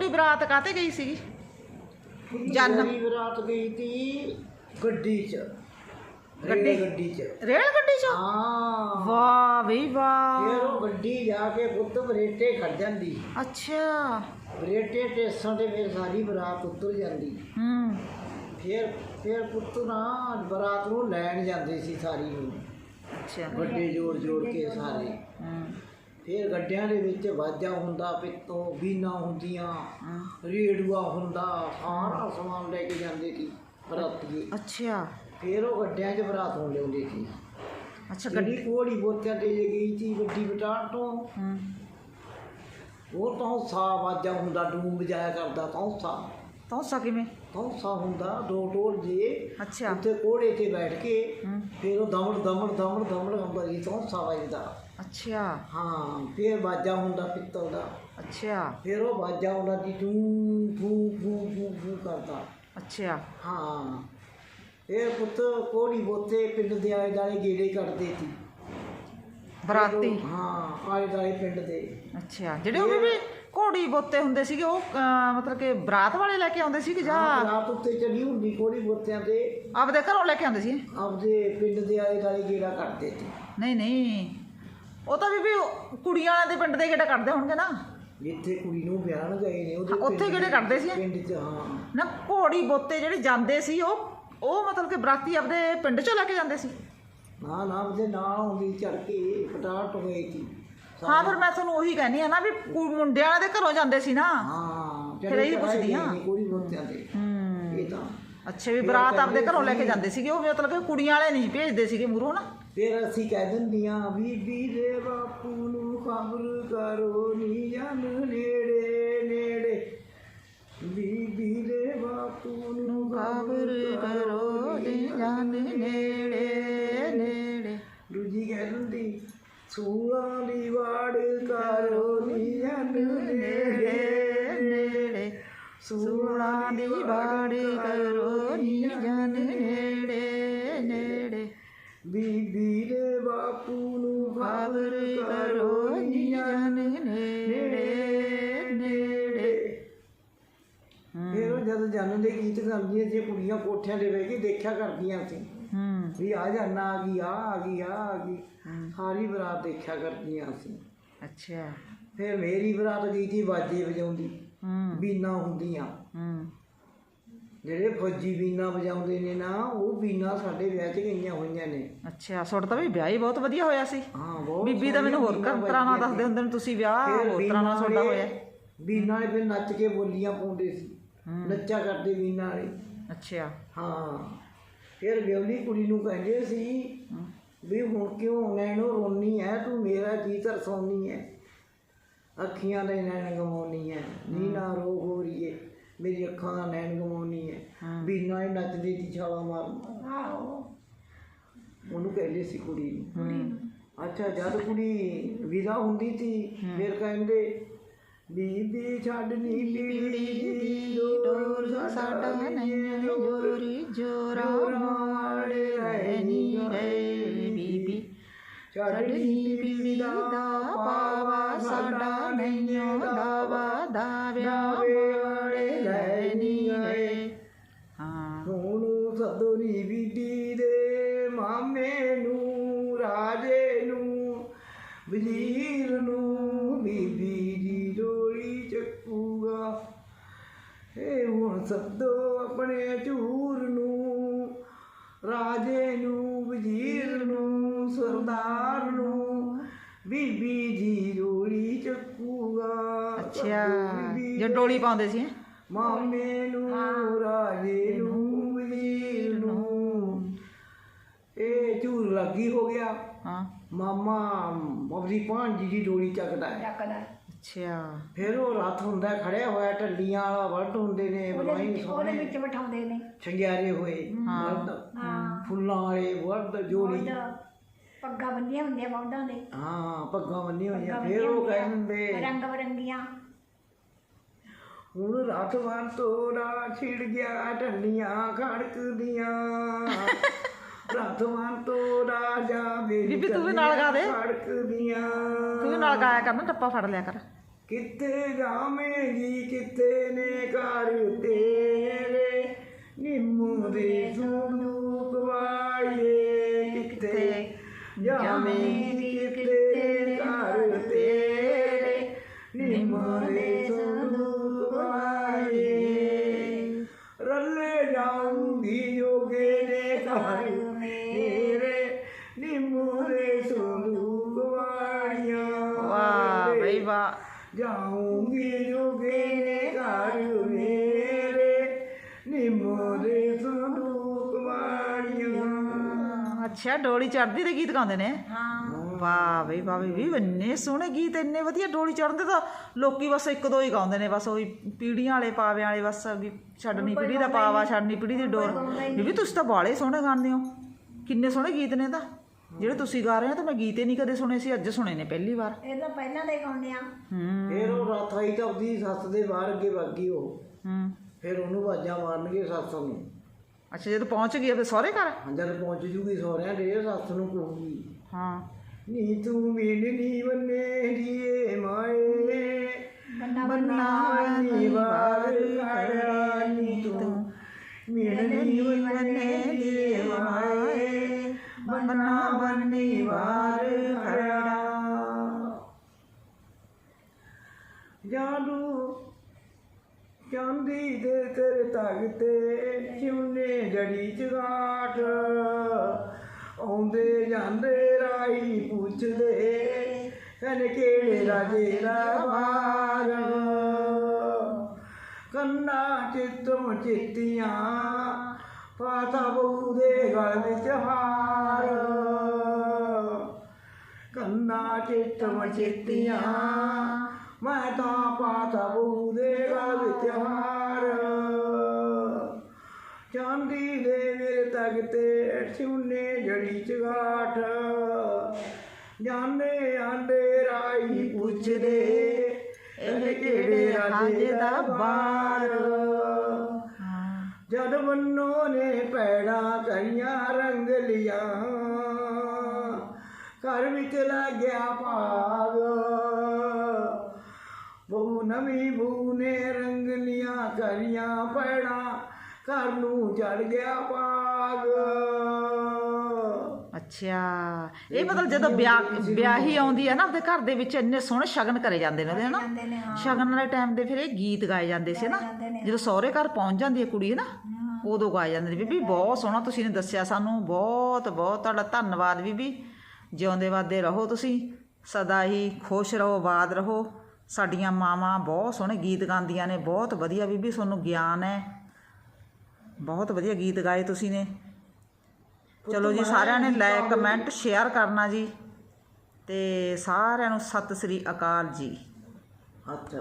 ਤੁਹਾਡੀ ਬਰਾਤ ਕਾਤੇ ਗਈ ਸੀਗੀ? ਜਨ ਮੇਰੀ ਬਰਾਤ ਗਈ ਤੀ ਗੱਡੀ 'ਚ। ਗੱਡੀ? ਰੇਲ ਗੱਡੀ 'ਚ। ਰੇਲ ਗੱਡੀ 'ਚ? ਹਾਂ। ਵਾਹ ਵੀ ਵਾਹ। ਫਿਰ ਉਹ ਗੱਡੀ ਜਾ ਕੇ ਪੁੱਤ ਬਰੇਟੇ ਖੜ ਜਾਂਦੀ। ਅੱਛਾ। ਬਰੇਟੇ ਟੇਸਾਂ ਤੇ ਫਿਰ ਸਾਰੀ ਬਰਾਤ ਉਤਰ ਜਾਂਦੀ। ਹੂੰ। ਫਿਰ ਫਿਰ ਪੁੱਤ ਨਾ ਬਰਾਤ ਨੂੰ ਲੈਣ ਜਾਂਦੇ ਸੀ ਸਾਰੀ ਨੂੰ। ਅੱਛਾ। ਵੱਡੇ ਜੋੜ ਜੋੜ ਕੇ ਸਾਰੇ। ਹੂੰ। ਫਿਰ ਗੱਡਿਆਂ ਦੇ ਵਿੱਚ ਵਾਜਾ ਹੁੰਦਾ ਪਿੱਤੋਂ ਬੀਨਾ ਹੁੰਦੀਆਂ। ਰੇੜੂਆ ਹੁੰਦਾ ਸਾਰਾ ਸਮਾਨ ਲੈ ਕੇ ਜਾਂਦੇ ਸੀ ਬਰਾਤੀਏ। ਅੱਛਾ। ਫਿਰ ਉਹ ਗੱਡਿਆਂ 'ਚ ਬਰਾਤ ਹੋਣ ਲਿਆਉਂਦੇ ਸੀ। ਅੱਛਾ ਗੱਡੀ ਕੋੜੀ ਬੋਤਿਆਂ ਤੇ ਗਈ ਸੀ ਵੱਡੀ ਬਟਾਣ ਤੋਂ ਉਹ ਤਾਂ ਸਾ ਵਾਜਾ ਹੁੰਦਾ ਡੂਮ ਵਜਾਇਆ ਕਰਦਾ ਤੌਂਸਾ ਤੌਸਾ ਕਿਵੇਂ? ਤੌਂਸਾ ਹੁੰਦਾ ਦੋ ਢੋਲ ਜੇ ਅੱਛਾ। ਉੱਤੇ ਕੋੜੇ ਤੇ ਬੈਠ ਕੇ ਫਿਰ ਉਹ ਦਮੜ ਦਮੜ ਦਮੜ ਦਮੜ ਹੁੰਦਾ ਜੀ ਤੌਂਸਾ ਵੱਜਦਾ। ਅੱਛਾ। ਹਾਂ ਫਿਰ ਵਾਜਾ ਹੁੰਦਾ ਪਿੱਤਲ ਦਾ। ਅੱਛਾ। ਫਿਰ ਉਹ ਵਾਜਾ ਹੁੰਦਾ ਜੀ ਟੂ ਟੂ ਟੂ ਟੂ ਟੂ ਕਰਦਾ। ਅੱਛਾ। ਹਾਂ। ਇਹ ਪੁੱਤ ਕੋੜੀ ਬੋਤੇ ਪਿੰਡ ਦੇ ਆਲੇ ਦਾਲੇ ਗੇੜੇ ਕੱਢਦੇ ਸੀ। ਬਰਾਤੀ। ਹਾਂ ਆਲੇ ਦਾਲੇ ਪਿੰਡ ਦੇ। ਅੱਛਾ। ਜਿਹੜੇ ਉਹ ਵੀ ਘੋੜੀ ਬੋਤੇ ਹੁੰਦੇ ਸੀਗੇ ਉਹ ਮਤਲਬ ਕਿ ਬਰਾਤ ਵਾਲੇ ਲੈ ਕੇ ਆਉਂਦੇ ਸੀ ਕਿ ਜਾਂ ਰਾਤ ਉੱਤੇ ਚੜੀ ਹੁੰਦੀ ਕੋੜੀ ਬੋਤਿਆਂ ਤੇ। ਆਪਦੇ ਘਰੋਂ ਲੈ ਕੇ ਆਉਂਦੇ ਸੀ ਆਪਦੇ ਪਿੰਡ ਦੇ ਆਲੇ ਦਾਲੇ ਗੇੜਾ ਕੱਢਦੇ ਸੀ। ਨਹੀਂ ਨਹੀਂ। ਉਹ ਤਾਂ ਬੀਬੀ ਉਹ ਕੁੜੀਆਂ ਵਾਲੇ ਦੇ ਪਿੰਡ ਦੇ ਕਿਹੜਾ ਕੱਢਦੇ ਹੋਣਗੇ ਨਾ। ਜਿੱਥੇ ਕੁੜੀ ਨੂੰ ਵਿਆਹਣ ਗਏ ਨੇ ਉਹਦੇ ਉੱਥੇ ਪਿੰਡ ਕਿਹੜੇ ਦੇ- ਕੱਢਦੇ ਸੀ? ਪਿੰਡ 'ਚ ਹਾਂ। ਨਾ ਘੋੜੀ ਬੋਤੇ ਜਿਹੜੇ ਜਾਂਦੇ ਸੀ ਉਹ ਉਹ ਮਤਲਬ ਕਿ ਬਰਾਤੀ ਆਪਦੇ ਪਿੰਡ ਚੋਂ ਲੈ ਕੇ ਜਾਂਦੇ ਸੀ। ਨਾ ਨਾ ਉਹਦੇ ਨਾਲ ਹੁੰਦੀ ਚੜ ਕੇ ਪਟਾਟ ਹੋਏ ਸੀ। ਹਾਂ ਫਿਰ ਮੈਂ ਤੁਹਾਨੂੰ ਉਹੀ ਕਹਿੰਦੀ ਆ ਨਾ ਵੀ ਕੁ- ਮੁੰਡਿਆਂ ਦੇ ਘਰੋਂ ਜਾਂਦੇ ਸੀ ਨਾ। ਹਾਂ ਫਿਰ ਇਹੀ ਪੁੱਛਦੀ ਹਾਂ। ਕੁੜੀ ਬੋਤਿਆਂ ਤੇ ਹੂੰ। ਇਹ ਤਾਂ। ਅੱਛਾ ਵੀ ਬਰਾਤ ਆਪਦੇ ਘਰੋਂ ਲੈ ਕੇ ਜਾਂਦੇ ਸੀਗੇ ਉਹ ਮਤਲਬ ਕਿ ਕੁੜੀਆਂ ਵਾਲੇ ਨਹੀਂ ਭੇਜਦੇ ਸੀਗੇ ਮੂਰੋਂ ਨਾ। ਫਿਰ ਅਸੀਂ ਕਹਿ ਦਿੰਦੀਆਂ ਬੀਬੀ ਦੇ ਬਾਪੂ ਨੂੰ ਖਬਰ ਕਰੋ ਨੀ ਜਨ ਨੇੜੇ ਨੇੜੇ। ਬੀਬੀ ਦੇ ਬਾਪੂ ਨੂੰ ਖਬਰ ਕਰੋ ਜਾਨ ਨੇੜੇ ਨੇੜੇ ਦੂਜੀ ਕਹਿ ਦਿੰਦੀ ਸੂਆਂ ਦੀ ਵਾੜ ਕਰੋ ਨੀ ਜਨ ਨੇੜੇ ਨੇੜੇ ਸੂਲਾਂ ਦੀ ਬਾੜ ਕਰੋ ਗਾਉਂਦੀਆਂ ਸੀ ਕੁੜੀਆਂ ਕੋਠਿਆਂ ਦੇ ਬਹਿ ਕੇ ਦੇਖਿਆ ਕਰਦੀਆਂ ਸੀ। ਹੂੰ। ਵੀ ਆ ਜਾਨਾ ਆ ਗਈ ਆ ਆ ਗਈ ਆ ਆ ਗਈ। ਸਾਰੀ ਬਰਾਤ ਦੇਖਿਆ ਕਰਦੀਆਂ ਸੀ। ਅੱਛਾ। ਫਿਰ ਮੇਰੀ ਬਰਾਤ ਗਈ ਸੀ ਬਾਜੇ ਵਜਾਉਂਦੀ ਹੂੰ। ਬੀਨਾ ਹੁੰਦੀਆਂ। ਹੂੰ। ਜਿਹੜੇ ਫੌਜੀ ਬੀਨਾ ਵਜਾਉਂਦੇ ਨੇ ਨਾ ਉਹ ਬੀਨਾ ਸਾਡੇ ਵਿਆਹ 'ਚ ਗਈਆਂ ਹੋਈਆਂ ਨੇ। ਅੱਛਾ ਤੁਹਾਡਾ ਤਾਂ ਵੀ ਵਿਆਹ ਹੀ ਬਹੁਤ ਵਧੀਆ ਹੋਇਆ ਸੀ। ਹਾਂ ਬਹੁਤ ਬੀਬੀ ਤਾਂ ਮੈਨੂੰ ਹੋਰ ਬੀਨਾਂ ਤਰ੍ਹਾਂ ਨਾਲ ਦੱਸਦੇ ਹੁੰਦੇ ਨੇ ਤੁਸੀਂ ਵਿਆਹ ਹੋਰ ਤਰ੍ਹਾਂ ਨਾਲ ਤੁਹਾਡਾ ਹੋਇਆ। ਬੀਨਾਂ ਵਾਲੇ ਫਿਰ ਨੱਚ ਕੇ ਬੋਲੀਆਂ ਪਾਉਂਦੇ ਸੀ। ਨੱਚਾ ਕਰਦੇ ਬੀਨਾਂ ਵਾਲੇ ਅੱਛਾ ਹਾਂ। ਫਿਰ ਵਿਉਲੀ ਕੁੜੀ ਨੂੰ ਕਹਿੰਦੇ ਸੀ ਵੀ ਹੁਣ ਕਿਉਂ ਨੈਣੋ ਰੋਣੀ ਹੈ ਤੂੰ ਮੇਰਾ ਕੀ ਤਰਸਾਉਣੀ ਹੈ ਅੱਖੀਆਂ ਦੇ ਨੈਣ ਗਵਾਉਣੀ ਹੈ। ਨੀਨਾ ਰੋ ਹੋ ਰਹੀ ਹੈ ਮੇਰੀ ਅੱਖਾਂ ਦਾ ਨੈਣ ਗਵਾਉਣੀ ਹੈ। ਬੀਨਾ ਹੀ ਨੱਚਦੀ ਸੀ ਛਾਲਾ ਮਾਰ ਆਹੋ। ਉਹਨੂੰ ਕਹਿੰਦੇ ਸੀ ਕੁੜੀ ਨੂੰ। ਅੱਛਾ ਜਦ ਕੁੜੀ ਵਿਦਾ ਹੁੰਦੀ ਸੀ ਫਿਰ ਕਹਿੰਦੇ ਬੀਬੀ ਛੱਡਨੀ ਲੀੜੀ ਦੀ ਡੋਰ ਸਾਡਾ ਨਹੀਂ ਜੋਰੀ ਜੋਰਾ ਵਾਲੇ ਰਹਿਣੀ ਰੇ ਬੀਬੀ। ਛੱਡਨੀ ਪੀੜੀ ਦਾ ਪਾਵਾ ਸਾਡਾ ਨਹੀਂਓ ਦਾਵਾ। ਦਾਵਿਆ ਵਾਲੇ ਰਹਿਣੀ ਰੇ ਹਾਂ। ਹੁਣ ਸਦੋਨੀ ਬੀਬੀ ਦੇ ਮਾਮੇ ਨੂੰ ਰਾਜੇ ਨੂੰ ਵਜ਼ੀਰ ਨੂੰ ਬੀਬੀ ਹੁਣ ਸੱਦੋ ਆਪਣੇ ਝੂਰ ਨੂੰ ਰਾਜੇ ਨੂੰ ਵਜ਼ੀਰ ਨੂੰ ਸਰਦਾਰ ਨੂੰ ਬੀਬੀ ਦੀ ਡੋਲੀ ਚੱਕੂਗਾ। ਅੱਛਾ ਜੇ ਡੋਲੀ ਪਾਉਂਦੇ ਸੀ ਹੈਂ? ਮਾਮੇ ਨੂੰ ਰਾਜੇ ਨੂੰ ਵਜ਼ੀਰ ਨੂੰ। ਇਹ ਝੂਰ ਲੱਗੀ ਹੋ ਗਿਆ। ਹਾਂ। ਮਾਮਾ ਆਪਣੀ ਭਾਂਜੀ ਦੀ ਡੋਲੀ ਚੱਕਦਾ ਹੈ। ਚੱਕਦਾ ਅੱਛਾ। ਫਿਰ ਉਹ ਰੱਥ ਹੁੰਦਾ ਖੜਿਆ ਹੋਇਆ ਢੱਲੀਆਂ ਵਾਲਾ ਵਰਡ ਹੁੰਦੇ ਨੇ ਉਹਦੇ ਬਲਾਈ ਵਿੱਚ ਉਹਦੇ ਵਿੱਚ ਬਿਠਾਉਂਦੇ ਨੇ। ਛੰਗਿਆਰੇ ਹੋਏ ਹਾਂ। ਫੁੱਲਾਂ ਵਾਲੇ ਵਰਦ ਜੋੜੀ। ਉਹਦਾ ਪੱਗਾਂ ਬੰਨੀਆਂ ਹੁੰਦੀਆਂ ਬੌਂਦਾਂ ਦੇ। ਹਾਂ ਪੱਗਾਂ ਬੰਨੀਆਂ ਹੋਈਆਂ। ਫਿਰ ਉਹ ਬੰਨ੍ਹੀਆਂ ਕਹਿੰਦੇ ਰੰਗ ਬਰੰਗੀਆਂ। ਹੁਣ ਰਾਤ ਵਾਰ ਤੋਰਾ ਛਿੜ ਗਿਆ ਢੱਲੀਆਂ ਖੜਕਦੀਆਂ। ਪ੍ਰਧਵਾਨ ਤੋਂ ਰਾਜਾ ਮੇਰੀ ਵੀ ਤੂੰ ਵੀ ਨਾਲ ਗਾ ਦੇ। ਸੜਕਦੀਆਂ ਤੂੰ ਵੀ ਨਾਲ ਗਾਇਆ ਕਰ ਨਾ ਟੱਪਾ ਫੜ ਲਿਆ ਕਰ। ਕਿੱਥੇ ਜੀ ਕਿੱਥੇ ਨੇ ਘਰ ਤੇਰੇ ਨਿੰਮੂ ਦੇ ਜੁਨੂ ਗਵਾਏ ਕਿੱਥੇ ਜਾਵੇਂਗੀ ਕਿੱਥੇ ਘਰ ਤੇਰੇ ਨਿੰਮੂ ਦੇ ਜੁਨੂ ਕਵਾਈਏ ਜਾਉਂਗੀ ਜੋਗੇ ਨੇ ਘਰ ਮੇਰੇ। ਨਿਮੋਰੇ ਸੰਦੂਕ ਵਾਲੀਆਂ। ਅੱਛਾ ਡੋਲੀ ਚੜਦੀ ਦੇ ਗੀਤ ਗਾਉਂਦੇ ਨੇ? ਹਾਂ। ਵਾਹ ਬਈ ਵਾਹ ਵੀ ਇੰਨੇ ਸੋਹਣੇ ਗੀਤ ਇੰਨੇ ਵਧੀਆ ਡੋਲੀ ਚੜਦੇ ਤਾਂ ਲੋਕੀ ਬਸ ਇੱਕ ਦੋ ਹੀ ਗਾਉਂਦੇ ਨੇ ਬਸ ਉਹੀ ਪੀੜੀਆਂ ਵਾਲੇ ਪਾਵਿਆਂ ਵਾਲੇ ਬਸ ਵੀ ਛੱਡਣੀ ਪੀੜੀ ਦਾ ਪਾਵਾ ਛੱਡਣੀ ਪੀੜੀ ਦੀ ਡੋਰ। ਵੀ ਤੁਸੀਂ ਤਾਂ ਬਾਲੇ ਸੋਹਣੇ ਗਾਉਂਦੇ ਹੋ। ਕਿੰਨੇ ਸੋਹਣੇ ਗੀਤ ਨੇ ਤਾਂ। ਜਿਹੜੇ ਤੁਸੀਂ ਗਾ ਰਹੇ ਹੋ ਤਾਂ ਮੈਂ ਗੀਤ ਨਹੀਂ ਕਦੇ ਸੁਣੇ ਸੀ ਅੱਜ ਸੁਣੇ ਨੇ ਪਹਿਲੀ ਵਾਰ। ਇਹ ਤਾਂ ਪਹਿਲਾਂ ਦੇ ਗਾਉਂਦੇ ਆ। ਹੂੰ। ਫਿਰ ਉਹ ਰਾਤ ਆਈ ਤਾਂ ਆਪਦੀ ਸੱਸ ਦੇ ਬਾਹਰ ਅੱਗੇ ਵਾਗੀ ਉਹ। ਹੂੰ। ਫਿਰ ਉਹਨੂੰ ਆਵਾਜ਼ਾਂ ਮਾਰਨਗੇ ਸੱਸ ਨੂੰ। ਅੱਛਾ ਜਦੋਂ ਪਹੁੰਚ ਗਈ ਆਪਣੇ ਸਹੁਰੇ ਘਰ? ਹਾਂ ਜਦ ਪਹੁੰਚ ਜੂਗੀ ਸਹੁਰਿਆਂ ਦੇ ਸੱਸ ਨੂੰ ਕਹੂਗੀ। ਹਾਂ। ਨੀ ਤੂੰ ਮਿਲਣੀ ਬੰਨੇ ਢੀਏ ਮਾਏ। ਬੰਨਾ ਬੰਨਾ ਨੀ ਵਾਰ ਖੜਾ ਨੀ ਤੂੰ ਮਿਲਣੀ ਬੰਨੇ ਢੀਏ ਮਾਏ। ਬੰਨਾ ਬੰਨੀ ਵਾਰ ਖੜਾ ਜਾਦੂ ਚਾਂਦੀ ਦੇ ਤੇਰੇ ਤਗਤੇ ਚਿਉਨੇ ਜੜੀ ਚਗਾਟ ਆਉਂਦੇ ਜਾਂਦੇ ਰਾਈ ਪੁੱਛਦੇ ਕਨ ਕਿਹੜੇ ਰਾਜੇ ਦਾ ਬਾਰ ਕੰਨਾ ਚਿੱਤਮ ਚਿੱਤੀਆਂ ਪਾਤਾ ਬਹੂ ਦੇ ਗਲ ਵਿੱਚ ਹਾਰ। ਕੰਨਾ ਚਿੱਤਮ ਚਿੱਤੀਆਂ ਮੈਂ ਤਾਂ ਪਾਤਾ ਬਹੂ ਦੇ ਗਲ ਵਿੱਚ ਹਾਰ। ਚਾਂਦੀ ਦੇ ਮੇਰੇ ਤੱਕ ਤੇ ਚੁੰਨੇ ਜੜੀ ਚਗਾਠ ਜਾਣੇ ਆਂਡੇ ਰਾਈ ਪੁੱਛਦੇ ਇਹ ਕਿਹੜੇ ਰਾਜੇ ਦਾ ਬਾਰ? ਮੰਨੋ ਨੇ ਪੈੜਾ ਕਈਆਂ ਰੰਗ ਲੀਆਂ। ਘਰ ਵਿੱਚ ਲੱਗਿਆ ਭਾਗ। ਬਹੁ ਨਵੀਂ ਬਹੂ ਨੇ ਰੰਗ ਲੀਆਂ ਕਰੀਆਂ ਪੈੜਾ ਘਰ ਨੂੰ ਚੜ ਗਿਆ ਭਾਗ। ਅੱਛਾ। ਇਹ ਮਤਲਬ ਜਦੋਂ ਵਿਆਹ ਵਿਆਹੀ ਆਉਂਦੀ ਹੈ ਨਾ ਆਪਣੇ ਘਰ ਦੇ ਵਿੱਚ ਇੰਨੇ ਸੋਹਣੇ ਸ਼ਗਨ ਕਰੇ ਜਾਂਦੇ ਨੇ ਉਹਦੇ ਹਨਾ ਹਾਂ। ਸ਼ਗਨ ਵਾਲੇ ਟਾਈਮ ਦੇ ਫਿਰ ਇਹ ਗੀਤ ਗਾਏ ਜਾਂਦੇ ਸੀ ਨਾ ਜਾਂਦੇ ਸਹੁਰੇ ਘਰ ਪਹੁੰਚ ਜਾਂਦੀ ਹੈ ਕੁੜੀ ਨਾ ਉਦੋਂ ਗਾਏ ਜਾਂਦੇ ਨੇ। ਬੀਬੀ ਬਹੁਤ ਸੋਹਣਾ ਤੁਸੀਂ ਨੇ ਦੱਸਿਆ ਸਾਨੂੰ। ਬਹੁਤ ਬਹੁਤ ਤੁਹਾਡਾ ਧੰਨਵਾਦ ਬੀਬੀ। ਜਿਉਂਦੇ ਵਾਦੇ ਰਹੋ ਤੁਸੀਂ। ਸਦਾ ਹੀ ਖੁਸ਼ ਰਹੋ ਆਬਾਦ ਰਹੋ। ਸਾਡੀਆਂ ਮਾਵਾਂ ਬਹੁਤ ਸੋਹਣੇ ਗੀਤ ਗਾਉਂਦੀਆਂ ਨੇ। ਬਹੁਤ ਵਧੀਆ ਬੀਬੀ ਤੁਹਾਨੂੰ ਗਿਆਨ ਹੈ। ਬਹੁਤ ਵਧੀਆ ਗੀਤ ਗਾਏ ਤੁਸੀਂ ਨੇ। ਚਲੋ ਜੀ ਸਾਰਿਆਂ ਨੇ ਲਾਇਕ ਕਮੈਂਟ ਸ਼ੇਅਰ ਕਰਨਾ ਜੀ। ਤੇ ਸਾਰਿਆਂ ਨੂੰ ਸਤਿ ਸ੍ਰੀ ਅਕਾਲ ਜੀ। ਹੱਥ